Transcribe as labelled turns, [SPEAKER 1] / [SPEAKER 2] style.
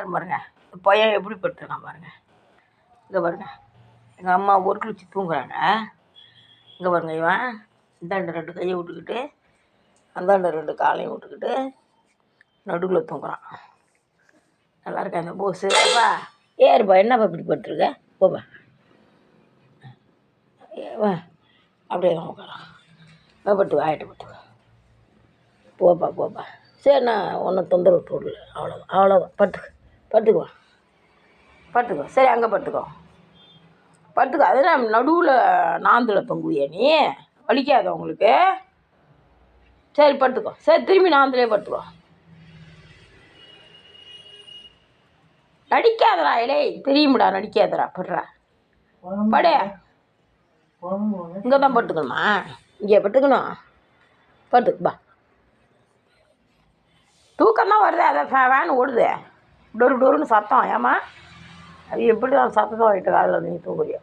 [SPEAKER 1] இருக்காரு பாருங்க. பையன் எப்படி படுத்துருக்கான் பாருங்கள் இங்கே பாருங்க. எங்கள் அம்மா ஒரு குளிச்சு தூங்குறாங்க. இங்கே பாருங்க இவன். இந்தாண்ட ரெண்டு கையை விட்டுக்கிட்டு அந்தாண்ட ரெண்டு காலையும் விட்டுக்கிட்டு நடுவில் தூங்குறான். நல்லா இருக்கா அந்த போஸு? அப்பா ஏறுப்பா. என்னப்பா இப்படி பட்டுருக்க போப்பா. ஏவா அப்படியே தான் உட்காரான் பட்டு ஆயிட்டு பட்டு போப்பா போப்பா. சரி நான் ஒன்றும் தொந்தரவு போடல. அவ்வளோதான் அவ்வளோதான் பட்டுக்கு பட்டுக்குவா பட்டுக்கோ. சரி அங்கே பட்டுக்கோ. பட்டுக்கோ. அதெல்லாம் நடுவில் நாந்தில் தொங்குவியா நீ? வலிக்காத உங்களுக்கு? சரி பட்டுக்கோ. சரி திரும்பி நாந்திலே பட்டுக்கோ. நடிக்காதடா இலே தெரியுமுடா நடிக்காதடா படுறா. படு. இங்கே தான் பட்டுக்கணுமா? இங்கே பட்டுக்கணும். பட்டுக்கு பா தூக்கம் தான் வருது அதை ஃபே வேன் ஓடுது. டொரு டொருன்னு சத்தம் ஏமா அது எப்படி தான் சத்தம் வாங்கிட்டு காதில் நீ தூங்குறியோ?